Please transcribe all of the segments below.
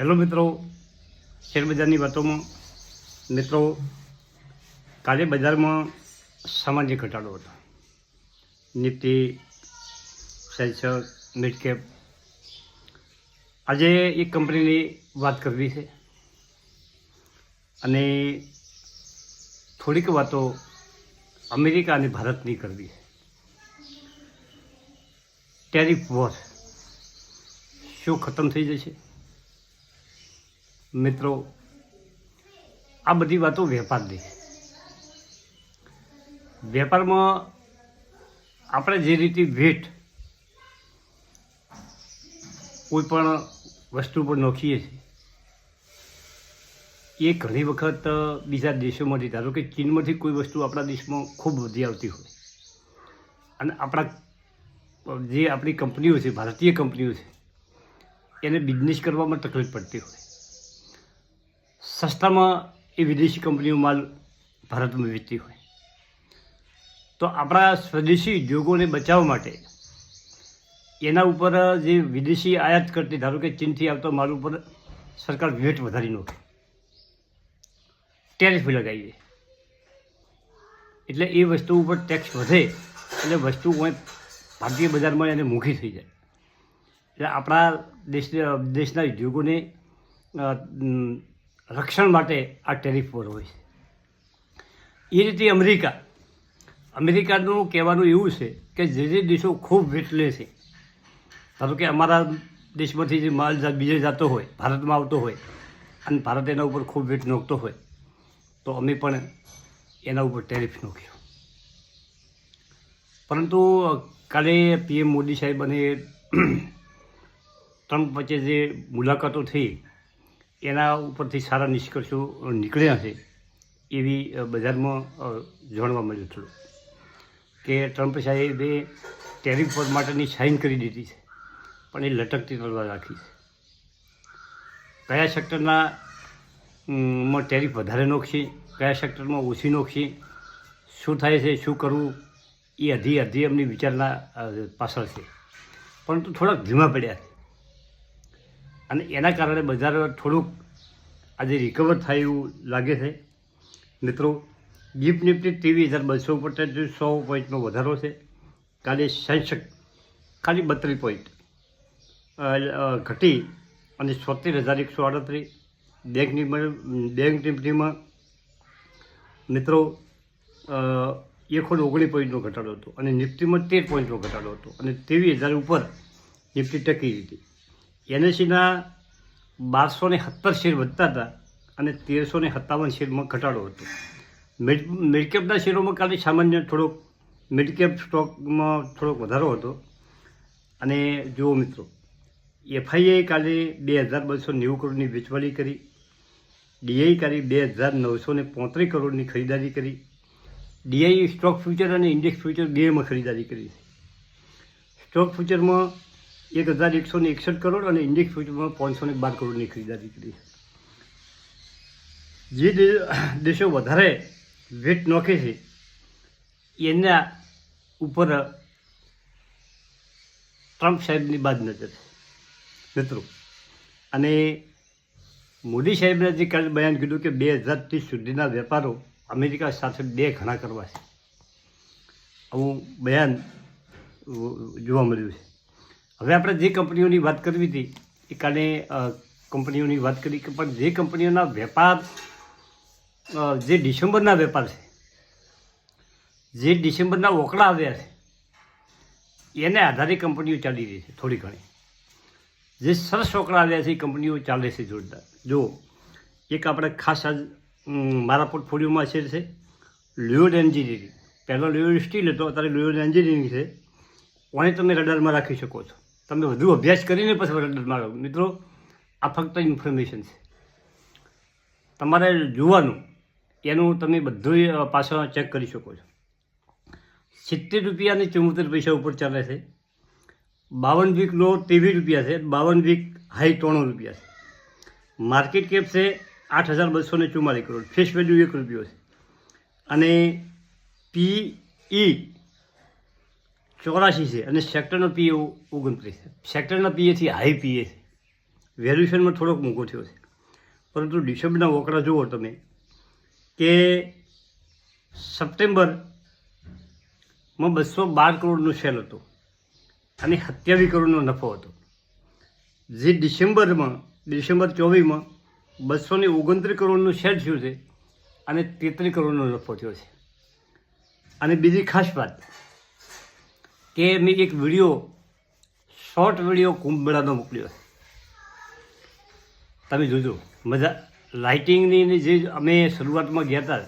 Hello મિત્રો શેરબજારની વાતોમાં. મિત્રો, કાલે બજારમાં સામાન્ય ઘટાડો હતો. નિફ્ટી સેન્સર મિડ કેપ આજે એક કંપનીની વાત કરવી છે. અને થોડીક વાતો અમેરિકા અને ભારતની કરવી છે. ટેરિફ વોર શું ખતમ થઈ જશે? મિત્રો, આ બધી વાતો વેપારની વેપારમાં આપણે જે રીતે વેટ કોઈ પણ વસ્તુ પર નોખીએ છીએ, એ ઘણી વખત બીજા દેશોમાંથી, ધારો કે ચીનમાંથી કોઈ વસ્તુ આપણા દેશમાં ખૂબ વધી આવતી હોય. અને આપણા જે આપણી કંપનીઓ છે, ભારતીય કંપનીઓ છે, એને બિઝનેસ કરવામાં તકલીફ પડતી હોય. સસ્તામાં એ વિદેશી કંપનીઓ માલ ભારતમાં વેચતી હોય. તો આપણા સ્વદેશી ઉદ્યોગોને બચાવવા માટે એના ઉપર જે વિદેશી આયાત કરતી, ધારો કે ચીનથી આવતો માલ ઉપર સરકાર વેટ વધારી નાખે. ટેરિફ લગાવી દે એટલે એ વસ્તુ ઉપર ટેક્સ વધે એટલે વસ્તુ ભારતીય બજારમાં એને મોંઘી થઈ જાય. એટલે આપણા દેશ દેશના ઉદ્યોગોને રક્ષણ માટે આ ટેરિફ પર હોય છે. એ રીતે અમેરિકા, અમેરિકાનું કહેવાનું એવું છે કે જે જે દેશો ખૂબ વેટ લે છે. ધારો કે અમારા દેશમાંથી જે માલ બીજે જતો હોય, ભારતમાં આવતો હોય, અને ભારત એના ઉપર ખૂબ વેટ નોખતો હોય, તો અમે પણ એના ઉપર ટેરિફ નોખ્યો. પરંતુ કાલે પીએમ મોદી સાહેબ અને ટ્રમ્પ વચ્ચે જે મુલાકાતો થઈ એના ઉપરથી સારા નિષ્કર્ષો નીકળ્યા છે એવી બજારમાં જાણવા મળ્યું થોડું કે ટ્રમ્પ સાહેબે ટેરિફ પર માટેની સાઇન કરી દીધી છે, પણ એ લટકતી તલવાર રાખી છે. કયા સેક્ટરના માં ટેરિફ વધારે નોખશે, કયા સેક્ટરમાં ઓછી નોખશે, શું થાય છે, શું કરવું, એ અધી અધી એમની વિચારના પાછળ છે. પરંતુ થોડાક ધીમા પડ્યા છે. અને એના કારણે બજાર થોડુંક આજે રિકવર થાય એવું લાગે છે. મિત્રો, ગિફ્ટ નિફ્ટી ત્રેવીસ હજાર બસો ઉપર સો પોઈન્ટનો વધારો છે. કાલે સેન્સેક્સ ખાલી બત્રીસ પોઈન્ટ. ઘટી અને છોતેર હજાર એકસો આડત્રીસ. બેંક બેંક નિફ્ટીમાં મિત્રો એકસો ઓગણીસ પોઈન્ટનો ઘટાડો હતો અને નિફ્ટીમાં તેર પોઈન્ટનો ઘટાડો હતો અને ત્રેવીસ હજાર ઉપર નિફ્ટી ટકી હતી એનએસીના બારસો ને સત્તર શેર વધતા હતા અને તેરસો ને સત્તાવન શેરમાં ઘટાડો હતો. મિડ, મિડકેપના શેરોમાં કાલે સામાન્ય થોડોક, મિડકેપ સ્ટોકમાં થોડોક વધારો હતો. અને જુઓ મિત્રો, એફઆઈએ કાલે બે હજાર બસો નેવું કરોડની વેચવાલી કરી. ડીઆઈ કાલે બે હજાર નવસો ને પોત્રીસ કરોડની ખરીદારી કરી. ડીઆઈ સ્ટોક ફ્યુચર અને ઇન્ડેક્સ ફ્યુચર બેમાં ખરીદારી કરી. સ્ટોક ફ્યુચરમાં એક હજાર એકસો ને એકસઠ કરોડ અને ઇન્ડેક્સ ફ્યુચરમાં પાંચસો ને બાર કરોડની ખરીદારી કરી જે દેશો વધારે વેટ નોખે છે, એના ઉપર ટ્રમ્પ સાહેબની બાદ નજર મિત્રો, અને મોદી સાહેબે જે કાલે બયાન કીધું કે બે હજાર ત્રીસ સુધીના વેપારો અમેરિકા સાથે બે ઘણા કરવા છે. આવું બયાન જોવા મળ્યું છે. હવે આપણે જે કંપનીઓની વાત કરવી હતી, એ કાલે કંપનીઓની વાત કરી કે પણ જે કંપનીઓના વેપાર જે ડિસેમ્બરના વેપાર છે, જે ડિસેમ્બરના ઓકળા આવ્યા છે, એને આધારે કંપનીઓ ચાલી રહી છે થોડી ઘણી. જે સરસ ઓકળા આવ્યા છે, એ કંપનીઓ ચાલે છે જોરદાર. જો, એક આપણે ખાસ આજ મારા પોર્ટફોલિયોમાં છે છે લ્યુડ એન્જિનિયરિંગ. પહેલાં લ્યુડ સ્ટીલ હતો, અત્યારે લ્યુડ એન્જિનિયરિંગ છે. ઓને તમે રડારમાં રાખી શકો છો. તમે વધુ અભ્યાસ કરીને પછી રડારમાં મારો મિત્રો, આ ફક્ત ઇન્ફોર્મેશન છે. તમારે જોવાનું, એનું તમે બધું પાછળ ચેક કરી શકો છો. સિત્તેર રૂપિયા અને ચુમ્મોતેર પૈસા ઉપર ચાલે છે. બાવન વીક લો, ત્રેવીસ રૂપિયા છે. બાવન વીક હાઈ ત્રણ રૂપિયા છે. માર્કેટ કેપ છે આઠ હજાર બસો ને ચુમ્માલીસ કરોડ. ફેસ વેલ્યુ એક રૂપિયો છે. અને પીઈ ચોરાશી છે અને સેક્ટરનો પીએ ઓગણત્રીસ છે. સેક્ટરના પીએથી હાઈ પીએ છે. વેલ્યુશનમાં થોડોક મોંઘો થયો છે. પરંતુ ડિસેમ્બરના વોકડા જુઓ તમે કે સપ્ટેમ્બરમાં બસો બાર કરોડનો સેલ હતો અને સત્યાવીસ કરોડનો નફો હતો. જે ડિસેમ્બરમાં, ડિસેમ્બર ચોવીસમાં બસો ને ઓગણત્રીસ કરોડનું સેલ થયું છે અને તેત્રીસ કરોડનો નફો થયો છે. અને બીજી ખાસ વાત કે મેં એક વીડિયો શોર્ટ વીડિયો કુંભ મેળાનો મોકલ્યો તમે જોજો, મજા લાઇટિંગની જે અમે શરૂઆતમાં ગયા હતા,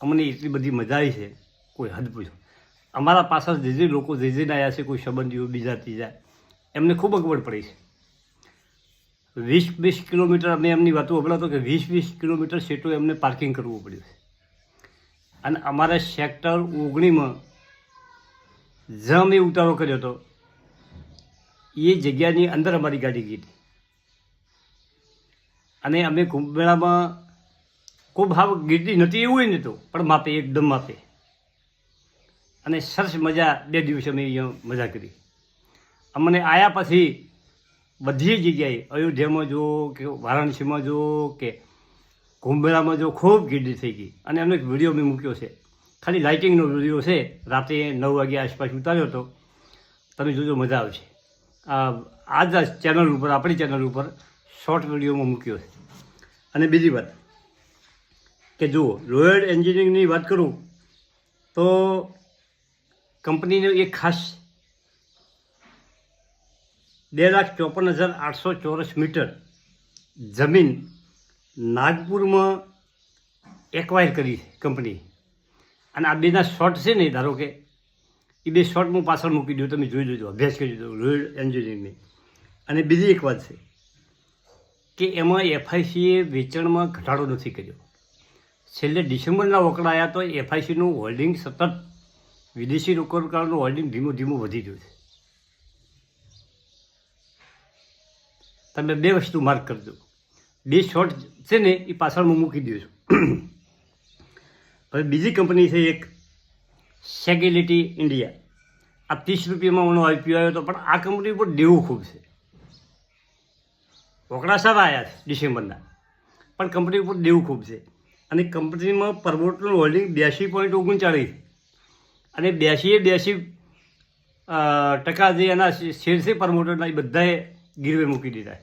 અમને એટલી બધી મજા આવી છે, કોઈ હદ પૂછો. અમારા પાછળ જે જે લોકો, જે જેને આવ્યા છે, કોઈ સંબંધીઓ, બીજા ત્રીજા, એમને ખૂબ અગવડ પડી છે. વીસ વીસ કિલોમીટર અમે એમની વાતો વપરાતો કે વીસ વીસ કિલોમીટર સેટું એમને પાર્કિંગ કરવું પડ્યું છે. અને અમારા સેક્ટર ઓગણીમાં જ્યાં અમે ઉતારો કર્યો હતો. એ જગ્યાની અંદર અમારી ગાડી ગઈ હતી. અને અમે કુંભમેળામાં ખૂબ ભાવ ગીરતી નથી એવું નહોતું પણ માપે, એકદમ માપે. અને સરસ મજા, બે દિવસ અમે અહીંયા મજા કરી. અમને આયા પછી બધી જગ્યાએ, અયોધ્યામાં જો કે વારાણસીમાં જો કે કુંભમેળામાં જો ખૂબ ગીરડી થઈ ગઈ. અને એનો એક વીડિયો મેં મૂક્યો છે. ખાલી લાઇટિંગનો વીડિયો છે રાતે નવ વાગ્યા આસપાસ ઉતાર્યો હતો. તમે જોજો, મજા આવશે. આ આ જ ચેનલ ઉપર, આપણી ચેનલ ઉપર શોર્ટ વિડીયોમાં મૂક્યો છે. અને બીજી વાત, કે જુઓ રોયલ એન્જિનિયરિંગની વાત કરું, તો કંપનીનો એક ખાસ બે લાખ ચોપન હજાર આઠસો ચોરસ મીટર જમીન નાગપુરમાં એક્વાયર કરી છે કંપની. અને આ બેના શોર્ટ છે ને ધારો કે એ બે શોર્ટ હું પાછળ મૂકી દઉં, તમે જોઈ લેજો, અભ્યાસ કરી દો રોયલ એન્જિનિયરિંગની. અને બીજી એક વાત છે કે એમાં એફઆઈસીએ વેચાણમાં ઘટાડો નથી કર્યો. છેલ્લે ડિસેમ્બરના વકડા આવ્યા તો એફઆઈસીનું હોલ્ડિંગ સતત વિદેશી રોકાણકારોનું હોલ્ડિંગ ધીમું ધીમું વધી ગયું છે. તમે બે વસ્તુ માર્ક કરજો બે શોર્ટ છે ને એ પાછળ હું મૂકી દઉં છું. હવે બીજી કંપની છે એક સેગિલિટી ઇન્ડિયા આ ત્રીસ રૂપિયામાં મને આઈપીઓ આવ્યો હતો પણ આ કંપની ઉપર દેવું ખૂબ છે. વકડા સારા આવ્યા છે ડિસેમ્બરના પણ કંપની ઉપર દેવું ખૂબ છે. અને કંપનીમાં પ્રમોટરનું હોલ્ડિંગ બ્યાસી પોઈન્ટ ઓગણચાળીસ અને બ્યાસીએ બ્યાસી ટકા જે એના શેર છે પ્રમોટરના એ બધાએ ગીરવે મૂકી દીધા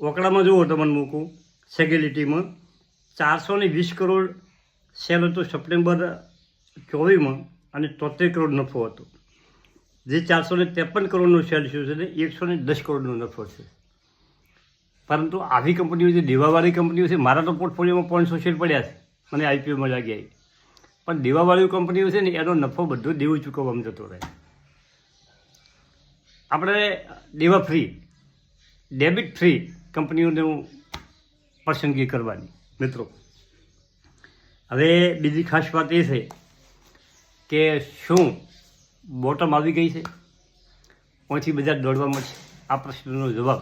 વકડામાં જુઓ તમને મૂકું. સેગ્યુલિટીમાં ચારસો ને વીસ કરોડ સેલ હતો સપ્ટેમ્બર ચોવીસમાં અને તોતેર કરોડ નફો હતો. જે ચારસો ને ત્રેપન કરોડનો સેલ થયો છે ને એકસો ને દસ કરોડનો નફો છે. પરંતુ આવી કંપનીઓ જે દેવાવાળી કંપનીઓ છે, મારા તો પોર્ટફોલિયોમાં પાંચસો શેર પડ્યા છે. મને આઈપીઓમાં લાગી આવી પણ દેવાવાળી કંપનીઓ છે ને, એનો નફો બધો દેવું ચૂકવવામાં જતો રહે. આપણે દેવા ફ્રી ડેબિટ ફ્રી કંપનીઓનું પસંદગી કરવાની, મિત્રો. હવે બીજી ખાસ વાત એ છે કે શું બોટમ આવી ગઈ છે? ઓછી બજાર દોડવા મળશે આ પ્રશ્નનો જવાબ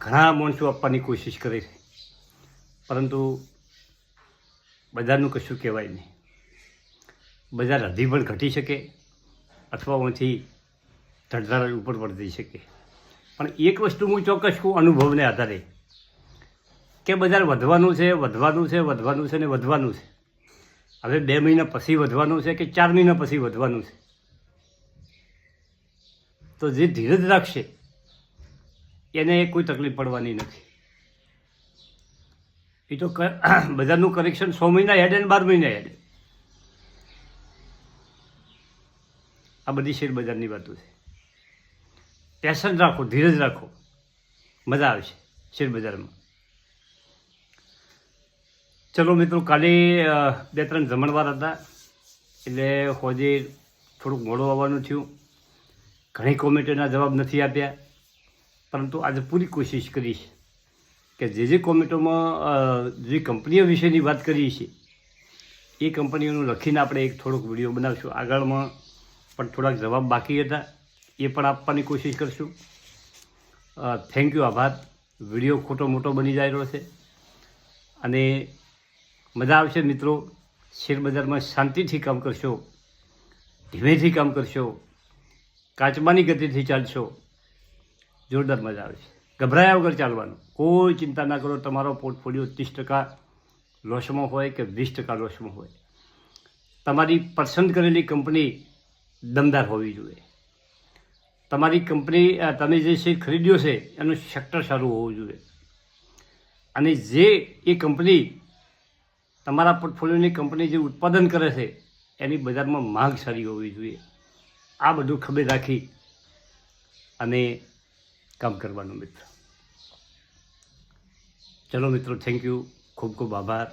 ઘણા માણસો આપવાની કોશિશ કરે છે. પરંતુ બજારનું કશું કહેવાય નહીં. બજાર હજી પણ ઘટી શકે અથવા ઓછી ધડધાર ઉપર પણ શકે. પણ એક વસ્તુ હું ચોક્કસ કહું અનુભવને આધારે કે બજાર વધવાનું છે વધવાનું છે વધવાનું છે ને વધવાનું છે. હવે બે મહિના પછી વધવાનું છે કે ચાર મહિના પછી વધવાનું છે? તો જે ધીરજ રાખશે, એને કોઈ તકલીફ પડવાની નથી. એ તો બજારનું કરેક્શન સો મહિના હેડે ને બાર મહિના હેડે આ બધી શેર બજારની વાતો છે. પેશન રાખો, ધીરજ રાખો. મજા આવશે શેર બજારમાં. ચલો મિત્રો, કાલે બે ત્રણ જમણવાર હતા, એટલે હોજે થોડુંક મોડું આવવાનું થયું. ઘણી કોમેન્ટોના જવાબ નથી આપ્યા, પરંતુ આજે પૂરી કોશિશ કરીશ કે જે જે કોમેન્ટોમાં જે કંપનીઓ વિશેની વાત કરી છે એ કંપનીઓનું લખીને આપણે એક થોડોક વીડિયો બનાવશું. આગળમાં પણ થોડાક જવાબ બાકી હતા, એ પણ આપવાની કોશિશ કરશું. થેન્ક યુ, આભાર. વીડિયો ખોટો મોટો બની જાય છે. અને મજા આવશે મિત્રો. શેર બજારમાં શાંતિથી કામ કરશો, ધીમેથી કામ કરશો, કાચબાની ગતિથી ચાલશો. જોરદાર મજા આવે છે. ગભરાયા વગર ચાલવાનું. કોઈ ચિંતા ના કરો, તમારો પોર્ટફોલિયો ત્રીસ ટકા લોસમાં હોય કે વીસ ટકા લોસમાં હોય. તમારી પસંદ કરેલી કંપની દમદાર હોવી જોઈએ. તમારી કંપની તમે જે શેર ખરીદ્યો છે, એનું સેક્ટર સારું હોવું જોઈએ. અને જે એ કંપની તમારા પોર્ટફોલિયોની કંપની જે ઉત્પાદન કરે છે, એની બજારમાં માંગ સારી હોવી જોઈએ. આ બધું ખબર રાખી અને કામ કરવાનું મિત્ર. ચલો મિત્રો થેન્ક યુ ખૂબ ખૂબ આભાર.